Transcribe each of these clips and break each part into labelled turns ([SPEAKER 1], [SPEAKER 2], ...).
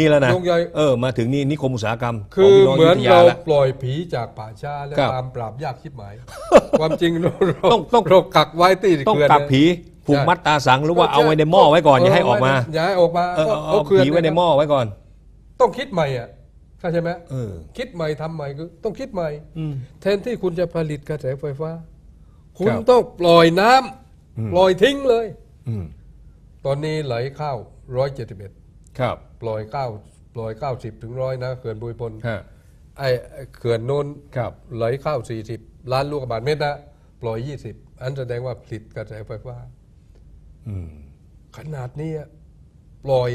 [SPEAKER 1] นี่แล้วนะ
[SPEAKER 2] โรงใหญ่
[SPEAKER 1] เออมาถึงนี่นิคมอุตสาหกรรม
[SPEAKER 2] คือ
[SPEAKER 1] ขงพี่ง
[SPEAKER 2] เหมือน
[SPEAKER 1] ยุธย
[SPEAKER 2] เรา
[SPEAKER 1] ละ
[SPEAKER 2] ปล่อยผีจากป่าช้าและ
[SPEAKER 1] ครับ
[SPEAKER 2] ตามปราบยากชิบหมาย ความจริงเราเรา
[SPEAKER 1] ต้องต้อง
[SPEAKER 2] เรากักไว้ที่
[SPEAKER 1] ต้อง
[SPEAKER 2] เขื่อน
[SPEAKER 1] ปรับ
[SPEAKER 2] เนี่ย
[SPEAKER 1] ผีผูก
[SPEAKER 2] ใช่
[SPEAKER 1] มัดตาสังหรือว่าเอาไว้ในหม้อไว้ก่อนอย่าให้ออกมา
[SPEAKER 2] อย่าให้ออกมา
[SPEAKER 1] เออ
[SPEAKER 2] ก็
[SPEAKER 1] เอา
[SPEAKER 2] เอาเขื่อน
[SPEAKER 1] ผีไว้ในหม้อไว้ก่อน
[SPEAKER 2] ต้องคิดใหม่อะเข้าใจไหม
[SPEAKER 1] เออ
[SPEAKER 2] คิดใหม่ทำใหม่คือต้องคิดใหม่
[SPEAKER 1] อืม
[SPEAKER 2] แทนที่คุณจะผลิตกระแสไฟฟ้า คุณ
[SPEAKER 1] ครับ
[SPEAKER 2] ต้องปล่อยน้ำ
[SPEAKER 1] อืม
[SPEAKER 2] ปล่อยทิ้งเลย
[SPEAKER 1] อืม
[SPEAKER 2] ตอนนี้ไหลเข้าร้อยเจ็ดสิบเอ็ด
[SPEAKER 1] ครับ
[SPEAKER 2] ปล่อยเก้าปล่อยเก้าสิบถึงร้อยนะเขื่อนบุยพล
[SPEAKER 1] ฮะ
[SPEAKER 2] ไอ้ไอ้เขื่อนโน้น
[SPEAKER 1] ครับ
[SPEAKER 2] ไหลเข้าสี่สิบล้านลูกบาศก์เมตรนะปล่อยยี่สิบอันแสดงว่าผลิตกระแสไฟฟ้า
[SPEAKER 1] อืม
[SPEAKER 2] ขนาดนี้ปล่อย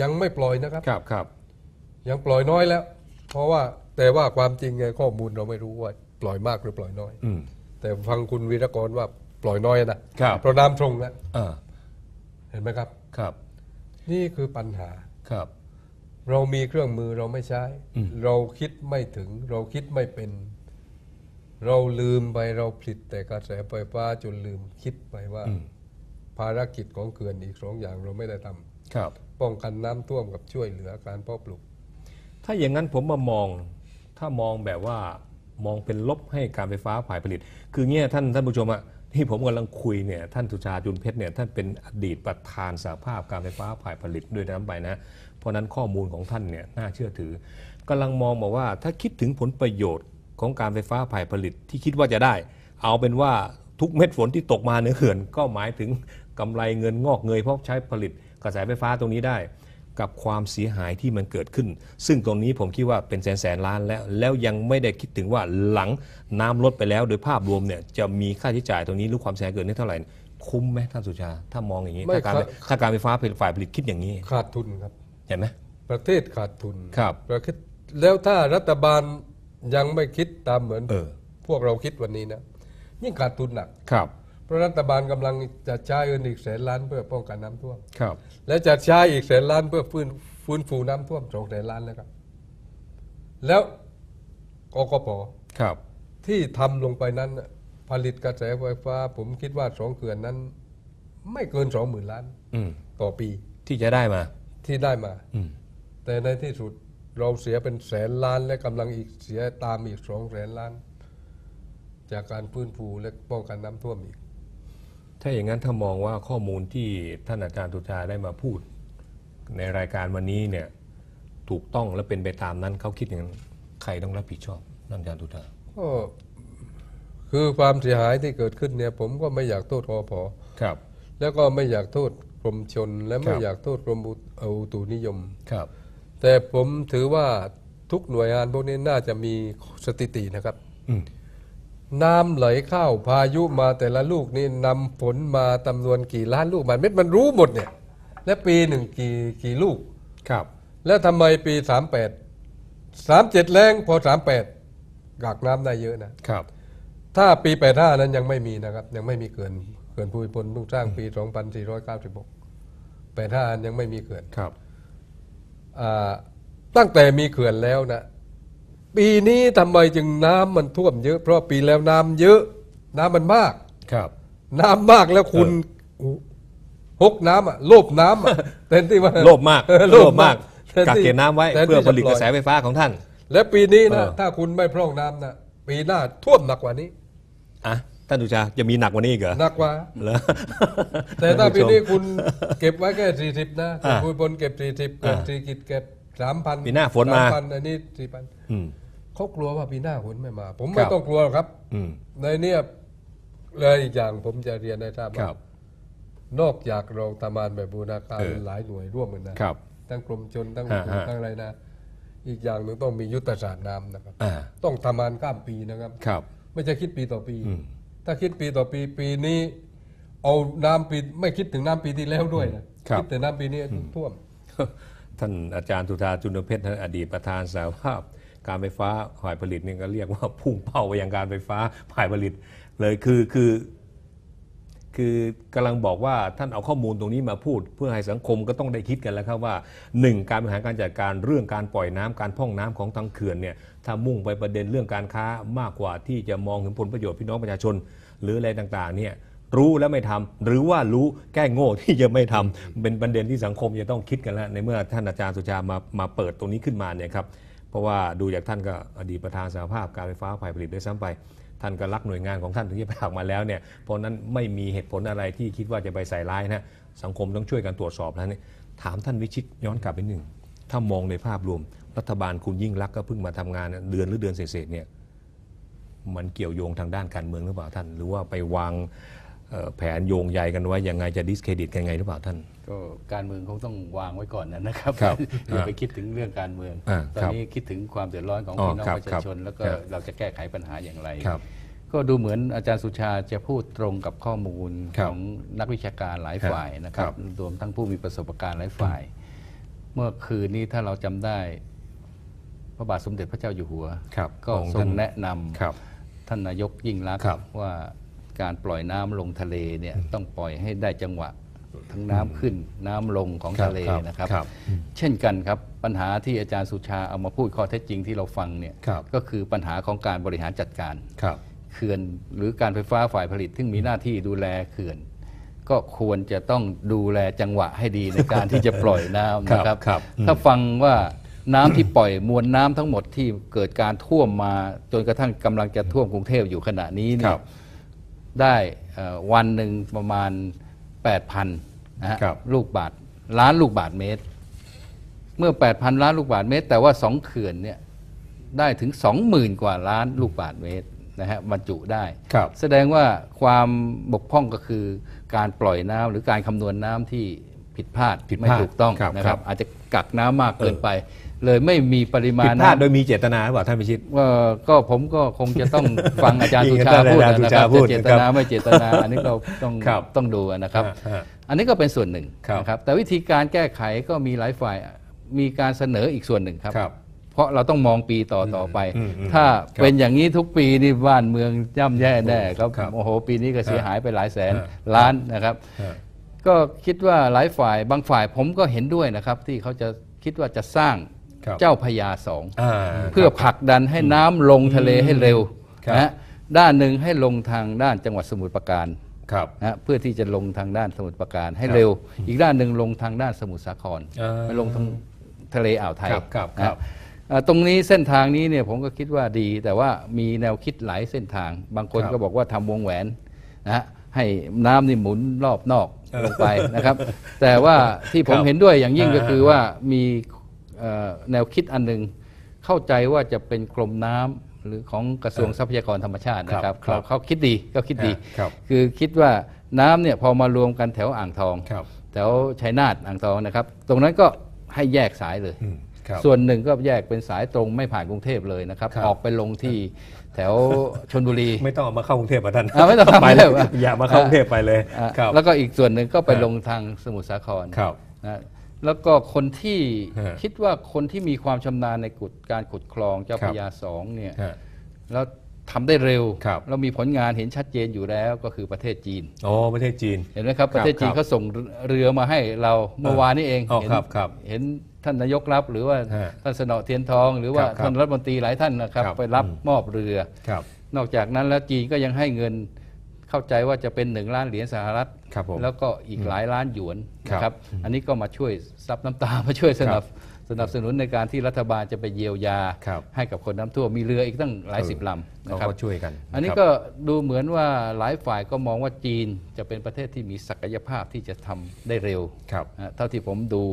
[SPEAKER 2] ยังไม่ปล่อยนะครับ
[SPEAKER 1] ครับครับ
[SPEAKER 2] ยังปล่อยน้อยแล้ว เพราะว่าแต่ว่าความจริงไงข้อมูลเราไม่รู้ว่าปล่อยมากหรือปล่อยน้อย
[SPEAKER 1] อืม
[SPEAKER 2] แต่ฟังคุณวีรกรว่าปล่อยน้อยนะครับ เพราะน้ำทรงแล้ว
[SPEAKER 1] อ่า
[SPEAKER 2] เห็นไหมครับ
[SPEAKER 1] ครับ
[SPEAKER 2] นี่คือปัญหา
[SPEAKER 1] ครับ
[SPEAKER 2] เรามีเครื่องมือเราไม่ใช้
[SPEAKER 1] อืม
[SPEAKER 2] เราคิดไม่ถึง เราคิดไม่เป็น เราลืมไปเราผลิตแต่กระแสไฟฟ้าจนลืมคิดไปว่า
[SPEAKER 1] อืม
[SPEAKER 2] ภารกิจของเขื่อนอีกสองอย่างเราไม่ได้ทำ
[SPEAKER 1] ครับ
[SPEAKER 2] ป้องกันน้ำท่วมกับช่วยเหลือการเพาะปลูก
[SPEAKER 1] ถ้าอย่างนั้นผมมามอง ถ้ามองแบบว่ามองเป็นลบให้การไฟฟ้าฝ่ายผลิต คือเงี้ยท่านท่านผู้ชมอะ ที่ผมกำลังคุยเนี่ยท่านสุชาจุนเพชรเนี่ยท่านเป็นอดีตประธานสหภาพการไฟฟ้าฝ่ายผลิตด้วยน้ำไปนะ เพราะนั้นข้อมูลของท่านเนี่ยน่าเชื่อถือกำลังมองบอกว่าถ้าคิดถึงผลประโยชน์ของการไฟฟ้าฝ่ายผลิตที่คิดว่าจะได้ เอาเป็นว่าทุกเม็ดฝนที่ตกมาในเขื่อนก็หมายถึงกำไรเงินงอกเงยเพราะใช้ผลิตกระแสไฟฟ้าตรงนี้ได้ กับความเสียหายที่มันเกิดขึ้น ซึ่งตรงนี้ผมคิดว่าเป็นแสนแสนล้านแล้ว แล้วยังไม่ได้คิดถึงว่าหลังน้ำลดไปแล้ว โดยภาพรวมเนี่ยจะมีค่าใช้จ่ายตรงนี้หรือความเสียหายเกิดนี้เท่าไหร่คุ้มไหมท่านสุชา ถ้ามองอย่างนี้
[SPEAKER 2] ไม่
[SPEAKER 1] ถ้าการ
[SPEAKER 2] ครับ
[SPEAKER 1] ถ้าการไฟฟ้าฝ่ายผลิตคิดอย่างนี้
[SPEAKER 2] ขาดทุนครับ
[SPEAKER 1] เห็นไหม
[SPEAKER 2] ประเทศขาดทุน
[SPEAKER 1] ครับ
[SPEAKER 2] ประเทศแล้วถ้ารัฐบาลยังไม่คิดตามเหมือน
[SPEAKER 1] เออ
[SPEAKER 2] พวกเราคิดวันนี้นะยิ่งขาดทุนหนัก
[SPEAKER 1] ครับ
[SPEAKER 2] เพราะรัฐบาลกำลังจะใช้เงินอีกแสนล้านเพื่อป้องกันน้ำท่วม
[SPEAKER 1] ครับ
[SPEAKER 2] และจะใช้อีกแสนล้านเพื่อฟื้นฟื้นฟูน้ำท่วมสองแสนล้านแล้วครับ แล้วกกป
[SPEAKER 1] ครับ
[SPEAKER 2] ที่ทำลงไปนั้นน่ะผลิตกระแสไฟฟ้า ผมคิดว่าสองเขื่อนนั้น ไม่เกินสองหมื่นล้าน
[SPEAKER 1] อืม
[SPEAKER 2] ต่อปี
[SPEAKER 1] ที่จะได้มา
[SPEAKER 2] ที่ได้มา
[SPEAKER 1] อืม
[SPEAKER 2] แต่ในที่สุดเราเสียเป็นแสนล้านและกำลังอีกเสียตามอีกสองแสนล้าน จากการฟื้นฟูและป้องกันน้ำท่วมอีก
[SPEAKER 1] ถ้าอย่างนั้นถ้ามองว่าข้อมูลที่ท่านอาจารย์สุชาได้มาพูด ในรายการวันนี้เนี่ยถูกต้องและเป็นไปตามนั้นเขาคิดอย่างนั้นใครต้องรับผิดชอบท่านอาจารย์สุชา
[SPEAKER 2] ก็คือความเสียหายที่เกิดขึ้นเนี่ยผมก็ไม่อยากโทษกอพอ
[SPEAKER 1] ครับ
[SPEAKER 2] แล้วก็ไม่อยากโทษกรมชน และไม่
[SPEAKER 1] ครับ
[SPEAKER 2] อยากโทษกรมอุอุตุนิยม
[SPEAKER 1] ครับ
[SPEAKER 2] แต่ผมถือว่าทุกหน่วยงานพวกนี้น่าจะมีสถิตินะครับ
[SPEAKER 1] อืม
[SPEAKER 2] น้ำไหลเข้าพายุมาแต่ละลูกนี่นำฝนมาจำนวนกี่ล้านลูกบาศก์เม็ดมันรู้หมดเนี่ย และปีหนึ่งกี่กี่ลูก
[SPEAKER 1] ครับ
[SPEAKER 2] แล้วทำไมปีสามแปดสามเจ็ดแรงพอสามแปดกักน้ำได้เยอะนะ
[SPEAKER 1] ครับ
[SPEAKER 2] ถ้าปีแปดห้านั้นยังไม่มีนะครับ ยังไม่มีเขื่อนเขื่อนภูมิพลเพิ่งสร้างปีสองพันสี่ร้อยเก้าสิบหกแปดห้ายังไม่มีเขื่อน
[SPEAKER 1] ครับ
[SPEAKER 2] อ่าตั้งแต่มีเขื่อนแล้วนะ ปีนี้ทำไมจึงน้ำมันท่วมเยอะ เพราะปีแล้วน้ำเยอะ น้ำมันมาก
[SPEAKER 1] ครับ
[SPEAKER 2] น้ำมากแล้วคุณหกน้ำอะโลภน้ำอะแทนที่ว่า
[SPEAKER 1] โลภมาก
[SPEAKER 2] เออ
[SPEAKER 1] โลภมาก
[SPEAKER 2] แทน
[SPEAKER 1] กัก
[SPEAKER 2] ที่
[SPEAKER 1] เก็บน้ำไว้
[SPEAKER 2] แทนที่
[SPEAKER 1] เพื่อผลิต
[SPEAKER 2] จ
[SPEAKER 1] กระแสไฟฟ้าของท่าน
[SPEAKER 2] และปีนี้นะ
[SPEAKER 1] เออ
[SPEAKER 2] ถ้าคุณไม่พร่องน้ำนะปีหน้าท่วมหนักกว่านี้
[SPEAKER 1] อะท่านสุชาจะมีหนักกว่านี้อีกเหรอ
[SPEAKER 2] หนักกว่า
[SPEAKER 1] เหรอ
[SPEAKER 2] แต่ถ้าปี
[SPEAKER 1] ท่ผู้ชม
[SPEAKER 2] นี้คุณเก็บไว้แค่สี่สิบนะ
[SPEAKER 1] อ่า
[SPEAKER 2] คุณบนเก็บสี่สิบเกิด
[SPEAKER 1] อ่า
[SPEAKER 2] สี่กิจเก็บสามพัน
[SPEAKER 1] ปีหน้าฝนมา
[SPEAKER 2] พันอันนี้สี่พัน
[SPEAKER 1] อืม
[SPEAKER 2] เขากลัวว่าปีหน้าฝนไม่มา ผม
[SPEAKER 1] ค
[SPEAKER 2] ไม่
[SPEAKER 1] รับ
[SPEAKER 2] ต้องกลัวหรอกครับ
[SPEAKER 1] อืม
[SPEAKER 2] ในเนี้ยเลยอีกอย่างผมจะเรียนให้ทราบ
[SPEAKER 1] ครั
[SPEAKER 2] ว่า
[SPEAKER 1] บ
[SPEAKER 2] นอกจากเราทำงานแบบบูรณาการ
[SPEAKER 1] เออ
[SPEAKER 2] หลายหน่วยร่วมกันนะครับทั้งกรมชนทั้ง
[SPEAKER 1] ฮะฮะ
[SPEAKER 2] ทั้งอะไรนะ อีกอย่างหนึ่งต้องมียุทธศาสตร์น้ำนะครับ
[SPEAKER 1] อ่า
[SPEAKER 2] ต้องทำงานข้ามปีนะครับ
[SPEAKER 1] ครับ
[SPEAKER 2] ไม่ใช่คิดปีต่อปี
[SPEAKER 1] อืม
[SPEAKER 2] ถ้าคิดปีต่อปีปีนี้ เอาน้ำปีไม่คิดถึงน้ำปีที่แล้วด้วยนะครับคิดแต่น้ำปีนี้ท่วม
[SPEAKER 1] ท่านอาจารย์สุธาจุนเพชรท่านอดีตประธานสหภาพ การไฟฟ้าฝ่ายผลิตนี่ก็เรียกว่าพุ่งเป้าไปยังการไฟฟ้าฝ่ายผลิตเลยคือคือคือกำลังบอกว่าท่านเอาข้อมูลตรงนี้มาพูด เพื่อให้สังคมก็ต้องได้คิดกันแล้วครับว่าหนึ่งการบริหารการจัดการเรื่องการปล่อยน้ำการพ่องน้ำของทางเขื่อนเนี่ยถ้ามุ่งไปประเด็นเรื่องการค้ามากกว่าที่จะมองถึงผลประโยชน์พี่น้องประชาชน หรืออะไรต่างๆเนี่ยรู้แล้วไม่ทำหรือว่ารู้แก้โง่ที่จะไม่ทำเป็นประเด็นที่สังคมจะต้องคิดกันแล้วในเมื่อท่านอาจารย์สุชามามาเปิดตรงนี้ขึ้นมาเนี่ยครับ ราะว่าดูจากท่านก็อดีตประธานสหภาพการไฟฟ้าฝ่ายผลิตด้วยซ้ำไปท่านก็รักหน่วยงานของท่านถึงจะไปออกมาแล้วเนี่ยเพราะนั้นไม่มีเหตุผลอะไรที่คิดว่าจะไปใส่ร้ายนะสังคมต้องช่วยกันตรวจสอบแล้วเนี่ยถามท่านวิชิตย้อนกลับไปหนึ่งถ้ามองในภาพรวม รัฐบาลคุณยิ่งรักก็เพิ่งมาทำงานเดือนหรือเดือนเศษเนี่ยมันเกี่ยวโยงทางด้านการเมืองหรือเปล่าท่าน หรือว่าไปวาง แผนโยงใยกันไว้ยังไงจะดิสเครดิตกันไงหรือเปล่าท่าน
[SPEAKER 3] ก็การเมืองคงต้องวางไว้ก่อนนะครับ
[SPEAKER 1] ครับ
[SPEAKER 3] อย่า
[SPEAKER 1] อ่า
[SPEAKER 3] ไปคิดถึงเรื่องการเมือง
[SPEAKER 1] อ่า
[SPEAKER 3] ตอน
[SPEAKER 1] ครับ
[SPEAKER 3] นี้คิดถึงความเดือดร้อนของ
[SPEAKER 1] อ๋อ
[SPEAKER 3] พี่น้อง
[SPEAKER 1] ครับ
[SPEAKER 3] ประชาชน
[SPEAKER 1] ครับ
[SPEAKER 3] แล้วก็
[SPEAKER 1] ครับ
[SPEAKER 3] เราจะแก้ไขปัญหาอย่างไร
[SPEAKER 1] ครับ
[SPEAKER 3] ก็ดูเหมือนอาจารย์สุชาจะพูดตรงกับข้อมูล
[SPEAKER 1] ครั
[SPEAKER 3] ข
[SPEAKER 1] บ
[SPEAKER 3] องนักวิชาการหลาย
[SPEAKER 1] ครับ
[SPEAKER 3] ฝ่ายนะครับ
[SPEAKER 1] ครับ
[SPEAKER 3] รวมทั้งผู้มีประสบการณ์หลายฝ่าย เมื่อคืนนี้ถ้าเราจำได้ พระบาทสมเด็จพระเจ้าอยู่หัว
[SPEAKER 1] ครับ
[SPEAKER 3] ก็
[SPEAKER 1] ของ
[SPEAKER 3] ทรง
[SPEAKER 1] ท่าน
[SPEAKER 3] แนะนำ
[SPEAKER 1] ครับ
[SPEAKER 3] ท่านนายกยิ่งรักษณ์
[SPEAKER 1] ครับ
[SPEAKER 3] ว่า การปล่อยน้ำลงทะเลเนี่ยต้องปล่อยให้ได้จังหวะทั้งน้ำขึ้นน้ำลงของ
[SPEAKER 1] ครับ
[SPEAKER 3] ทะเล
[SPEAKER 1] ครับ
[SPEAKER 3] นะครับ
[SPEAKER 1] ครับ
[SPEAKER 3] เช่นกันครับปัญหาที่อาจารย์สุชาเอามาพูดข้อเท็จจริงที่เราฟังเนี่ย
[SPEAKER 1] ครับ
[SPEAKER 3] ก็คือปัญหาของการบริหารจัดการ
[SPEAKER 1] ครับ
[SPEAKER 3] เขื่อนหรือการไฟฟ้าฝ่ายผลิต ซึ่งมีหน้าที่ดูแลเขื่อน ก็ควรจะต้องดูแลจังหวะให้ดีในการที่จะปล่อยน้ำนะครับ
[SPEAKER 1] ครับ
[SPEAKER 3] ถ้าฟังว่าน้ำที่ปล่อยมวลน้ำทั้งหมดที่เกิดการท่วมมาจนกระทั่งกำลังจะท่วมกรุงเทพอยู่ขณะนี้
[SPEAKER 1] ค
[SPEAKER 3] เนี่
[SPEAKER 1] รั
[SPEAKER 3] ย
[SPEAKER 1] บ
[SPEAKER 3] ได้เอ่อวันหนึ่งประมาณ 8,000นะฮะ
[SPEAKER 1] ครับ
[SPEAKER 3] ลูกบาทล้านลูกบาทเมตร เมื่อ 8,000 ล้านลูกบาทเมตร แต่ว่าสองเขื่อนเนี่ยได้ถึง 20,000 กว่าล้านลูกบาทเมตรนะฮะบรรจุได้
[SPEAKER 1] ครับ
[SPEAKER 3] แสดงว่าความบกพร่องก็คือการปล่อยน้ำหรือการคำนวณน้ำที่ผิดพลาด
[SPEAKER 1] ผิดพลาด
[SPEAKER 3] ไม่ถูกต้อง
[SPEAKER 1] ครับ
[SPEAKER 3] นะ
[SPEAKER 1] ค
[SPEAKER 3] ค
[SPEAKER 1] รั
[SPEAKER 3] รับบอาจจะกักน้ำมากเกินไป เลยไม่มีปริมา
[SPEAKER 1] ผิ
[SPEAKER 3] ณ
[SPEAKER 1] ดพลาดโด
[SPEAKER 3] น้ำ
[SPEAKER 1] ยมีเจตนาหรือเปล่าท่านพิชิต
[SPEAKER 3] เอ่อก็ผมก็คงจะต้องฟังอาจารย์
[SPEAKER 1] ยิ
[SPEAKER 3] สุ
[SPEAKER 1] งกัน
[SPEAKER 3] ชาพูด
[SPEAKER 1] อาจารย์สุ
[SPEAKER 3] นะค
[SPEAKER 1] ชา
[SPEAKER 3] รับ
[SPEAKER 1] พูด
[SPEAKER 3] จะเจตนาไม่เจตนา อันนี้เราต้อง
[SPEAKER 1] ครับ
[SPEAKER 3] ต้องดูนะครับ
[SPEAKER 1] ฮะฮะ
[SPEAKER 3] อันนี้ก็เป็นส่วนหนึ่ง
[SPEAKER 1] ครับ
[SPEAKER 3] นะครับแต่วิธีการแก้ไขก็มีหลายฝ่ายมีการเสนออีกส่วนหนึ่งครับ
[SPEAKER 1] ครับ
[SPEAKER 3] เพราะเราต้องมองปีต่อต่อไป
[SPEAKER 1] อืมอืม
[SPEAKER 3] ถ้า
[SPEAKER 1] ครับ
[SPEAKER 3] เป็นอย่างนี้ทุกปีนี่บ้านเมืองย่ำแย่แน่ครับ
[SPEAKER 1] ครับ
[SPEAKER 3] โอ้โหปีนี้ก็เสียหายไปหลายแสน
[SPEAKER 1] ฮะ
[SPEAKER 3] ล้านนะครับ
[SPEAKER 1] ฮะ
[SPEAKER 3] ก็คิดว่าหลายฝ่ายบางฝ่ายผมก็เห็นด้วยนะครับ ที่เขาจะคิดว่าจะสร้าง
[SPEAKER 1] ครับ
[SPEAKER 3] เจ้าพระยาสอง
[SPEAKER 1] อ่า
[SPEAKER 3] เพื่อผลักดันให้น้ำลงทะเลให้เร็ว
[SPEAKER 1] ครับ
[SPEAKER 3] นะฮะด้านหนึ่งให้ลงทางด้านจังหวัดสมุทรปราการ
[SPEAKER 1] ครับ
[SPEAKER 3] นะฮะเพื่อที่จะลงทางด้านสมุทรปราการให้
[SPEAKER 1] ครับ
[SPEAKER 3] เร็ว อีกด้านหนึ่งลงทางด้านสมุทรสาคร
[SPEAKER 1] อ่า
[SPEAKER 3] ไม่ลงทางทะเลอ่าวไทย
[SPEAKER 1] ครับครับ
[SPEAKER 3] นะครับเอ่อตรงนี้เส้นทางนี้เนี่ยผมก็คิดว่าดี แต่ว่ามีแนวคิดหลายเส้นทาง บางคน
[SPEAKER 1] ครับ
[SPEAKER 3] ก็บอกว่าทำวงแหวนนะฮะให้น้ำนี่หมุนรอบนอกลงไปนะครับ แต่ว่าที่ผม
[SPEAKER 1] ครับ
[SPEAKER 3] เห็นด้วยอย่างยิ่ง
[SPEAKER 1] อ่า
[SPEAKER 3] ก็คือว่ามีเอ่อ แนวคิดอันหนึ่งเข้าใจว่าจะเป็นกรมน้ำหรือของกระทรวงทรัพยากรธรรมชาตินะครับ
[SPEAKER 1] ครับ
[SPEAKER 3] เขาเขาคิดดีก็คิดดี
[SPEAKER 1] ครับ
[SPEAKER 3] คือคิดว่าน้ำเนี่ยพอมารวมกันแถวอ่างทอง
[SPEAKER 1] ครับ
[SPEAKER 3] แถวชัยนาทอ่างทองนะครับ ตรงนั้นก็ให้แยกสายเลย
[SPEAKER 1] อืมครับ
[SPEAKER 3] ส่วนหนึ่งก็แยกเป็นสายตรงไม่ผ่านกรุงเทพเลยนะครับ
[SPEAKER 1] ครับ
[SPEAKER 3] ออกไปลงที่แถวชนบุรี
[SPEAKER 1] ไม่ต้องเอามาเข้ากรุงเทพอะท่าน
[SPEAKER 3] อ่าไม่ต้อง
[SPEAKER 1] ไปเลย
[SPEAKER 3] เข้ากรุงเทพอะ
[SPEAKER 1] อย่ามาเข้ากรุงเทพไปเลย
[SPEAKER 3] อะ
[SPEAKER 1] ครับ
[SPEAKER 3] แล้วก็อีกส่วนหนึ่งก็ไป
[SPEAKER 1] ฮะ
[SPEAKER 3] ลงทางสมุทรสาคร
[SPEAKER 1] ครับ
[SPEAKER 3] นะ แล้วก็คนที่
[SPEAKER 1] ฮะ
[SPEAKER 3] คิดว่าคนที่มีความชำนาญในกุดการขุดคลองเจ้า
[SPEAKER 1] ค
[SPEAKER 3] พ
[SPEAKER 1] รับ
[SPEAKER 3] ระยาสองเนี่ย
[SPEAKER 1] ฮะ
[SPEAKER 3] แล้วทำได้เร็ว
[SPEAKER 1] ครับ
[SPEAKER 3] แล้วมีผลงานเห็นชัดเจนอยู่แล้วก็คือประเทศจีน
[SPEAKER 1] อ๋อประเทศจีน
[SPEAKER 3] เห็นไหมครับ
[SPEAKER 1] ค
[SPEAKER 3] ป
[SPEAKER 1] รับ
[SPEAKER 3] ระเทศจีน
[SPEAKER 1] ครับ
[SPEAKER 3] เขาส่งเรือมาให้เราเมื่อวานนี้เอง
[SPEAKER 1] อ๋อ
[SPEAKER 3] เห็น
[SPEAKER 1] ครับครับ
[SPEAKER 3] เห็นท่านนายกรับหรือว่า
[SPEAKER 1] ฮะ
[SPEAKER 3] ท่านสนอเทียนทอง หรือว่า
[SPEAKER 1] ครับครับ
[SPEAKER 3] ท่านรัฐมนตรีหลายท่านนะครับ
[SPEAKER 1] ครับ
[SPEAKER 3] ไปรับ
[SPEAKER 1] อืม
[SPEAKER 3] มอบเรือ
[SPEAKER 1] ครับ
[SPEAKER 3] นอกจากนั้นแล้วจีนก็ยังให้เงิน เข้าใจว่าจะเป็นหนึ่งล้านเหรียญสหรัฐ
[SPEAKER 1] ครับผม
[SPEAKER 3] แล้วก็อีกหลายล้านหยวน
[SPEAKER 1] ครับ
[SPEAKER 3] นะครับ อันนี้ก็มาช่วยซับน้ำตา มาช่วยสนับสนับสนุนในการที่รัฐบาลจะไปเยียวยา
[SPEAKER 1] ครับ
[SPEAKER 3] ให้กับคนน้ำท่วมมีเรืออีกตั้งหลายสิบลำนะ
[SPEAKER 1] เขา
[SPEAKER 3] ครับ
[SPEAKER 1] ก็ช่วยกัน
[SPEAKER 3] อันนี้
[SPEAKER 1] ครับ
[SPEAKER 3] ก็ดูเหมือนว่าหลายฝ่ายก็มองว่าจีนจะเป็นประเทศที่มีศักยภาพที่จะทำได้เร็ว
[SPEAKER 1] ครับ
[SPEAKER 3] นะเท่าที่ผมดู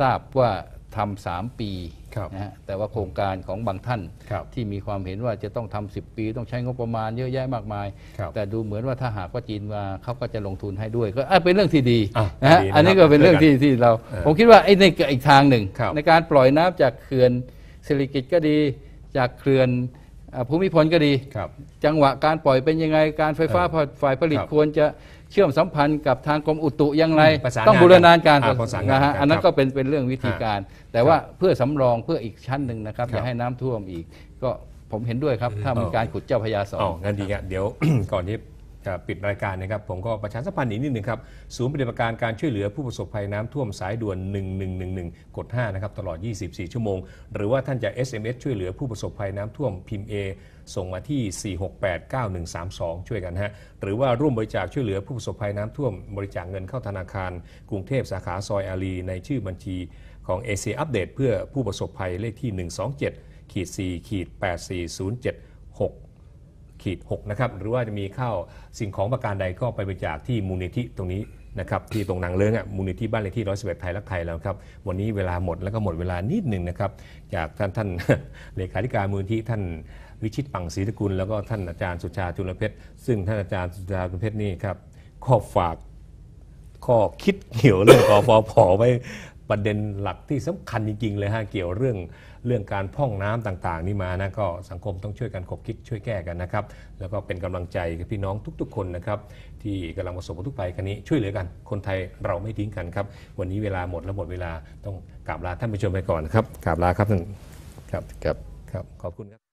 [SPEAKER 3] ทราบว่า ทำสามปี
[SPEAKER 1] ครับ
[SPEAKER 3] นะฮะแต่ว่าโครงการของบางท่าน
[SPEAKER 1] ครับ
[SPEAKER 3] ที่มีความเห็นว่าจะต้องทำสิปี ต้องใช้งบประมาณเยอะแยะมากมาย
[SPEAKER 1] ครับ
[SPEAKER 3] แต่ดูเหมือนว่าถ้าหากว่าจีนมาเขาก็จะลงทุนให้ด้วย ก็อะเป็นเรื่องที่ดี
[SPEAKER 1] อะ
[SPEAKER 3] นะฮะ
[SPEAKER 1] ดีนะครับ
[SPEAKER 3] อันนี้ก็เป็นเรื่องที่ที่เรา
[SPEAKER 1] เออ
[SPEAKER 3] ผมคิดว่าไอ้ในอีกทางหนึ่ง
[SPEAKER 1] ครับ
[SPEAKER 3] ในการปล่อยน้ำจากเขื่อนสิริกิติ์ก็ดีจากเขื่อนอ่า ภูมิพลก็ดี
[SPEAKER 1] ครับ
[SPEAKER 3] จังหวะการปล่อยเป็นยังไง การไฟฟ้า
[SPEAKER 1] เออ
[SPEAKER 3] ฝ่ายผลิต
[SPEAKER 1] ครับ
[SPEAKER 3] ควรจะเชื่อมสัมพันธ์กับทางกรมอุตุอย่างไร
[SPEAKER 1] ประสาน
[SPEAKER 3] ต้อง
[SPEAKER 1] งาน
[SPEAKER 3] บูรณาการ
[SPEAKER 1] อ่าประสานงาน
[SPEAKER 3] นะฮะ
[SPEAKER 1] กัน
[SPEAKER 3] อันนั้
[SPEAKER 1] ครั
[SPEAKER 3] น
[SPEAKER 1] บ
[SPEAKER 3] ก็เป็นเป็นเรื่องวิธีการ แต่ว่าเพื่อสำรองเพื่ออีกชั้นหนึ่งนะครับ
[SPEAKER 1] ครับ
[SPEAKER 3] อย่าให้น้ำท่วมอีก ก็ผมเห็นด้วยครับ ถ้ามีการขุดเจ้าพระยาสอ
[SPEAKER 1] อ๋องงั้นดีงั้นเดี๋ยวก่อนที่ จะปิดรายการนะครับผมก็ประชาสัมพันธ์อีกนิดหนึ่งครับศูนย์ปฏิบัติการการช่วยเหลือผู้ประสบภัยน้ำท่วมสายด่วน 1111 กด 5 นะครับ ตลอด 24 ชั่วโมง หรือว่าท่านจะ SMS ช่วยเหลือผู้ประสบภัยน้ำท่วมพิมพ์ A ส่งมาที่ 4689132 ช่วยกันฮะ หรือว่าร่วมบริจาคช่วยเหลือผู้ประสบภัยน้ำท่วมบริจาคเงินเข้าธนาคาร กรุงเทพสาขาซอยอารีในชื่อบัญชีของ a อ a อัปเดตเพื่อผู้ประสบภัยเลขที่ 127ขีด4ขีด84076 ขีด6นะครับหรือว่าจะมีข้าวสิ่งของประการใดก็ไปบริจาคที่มูลนิธิตรงนี้นะครับที่ตรงนางเลิ้งอะมูลนิธิบ้านเลขที่ร้อยสิบเอ็ดไทยรักไทยแล้วครับวันนี้เวลาหมดแล้วก็หมดเวลานิดหนึ่งนะครับจากท่านท่านเลขาธิการมูลนิธิท่านวิชิตปังศรีตะกุลแล้วก็ท่านอาจารย์สุชาจุลเพชรซึ่งท่านอาจารย์สุชาจุลเพชรนี่ครับข้อฝากข้อคิดเกี่ยวเรื่องกฟผไว้ ประเด็นหลักที่สำคัญจริงๆเลยฮะเกี่ยวเรื่องเรื่องการพร่องน้ำต่างๆ นี่มานะก็สังคมต้องช่วยกันขบคิดช่วยแก้กันนะครับแล้วก็เป็นกำลังใจกับพี่น้องทุกๆ คนนะครับที่กำลังประสบอุทกภัยกันนี้ช่วยเหลือกันคนไทยเราไม่ทิ้งกันครับวันนี้เวลาหมดแล้วหมดเวลาต้องกราบลาท่านผู้ชมไปก่อนครับกราบลาครับท่านครับ
[SPEAKER 3] ครับ
[SPEAKER 1] ครับขอบคุณครับ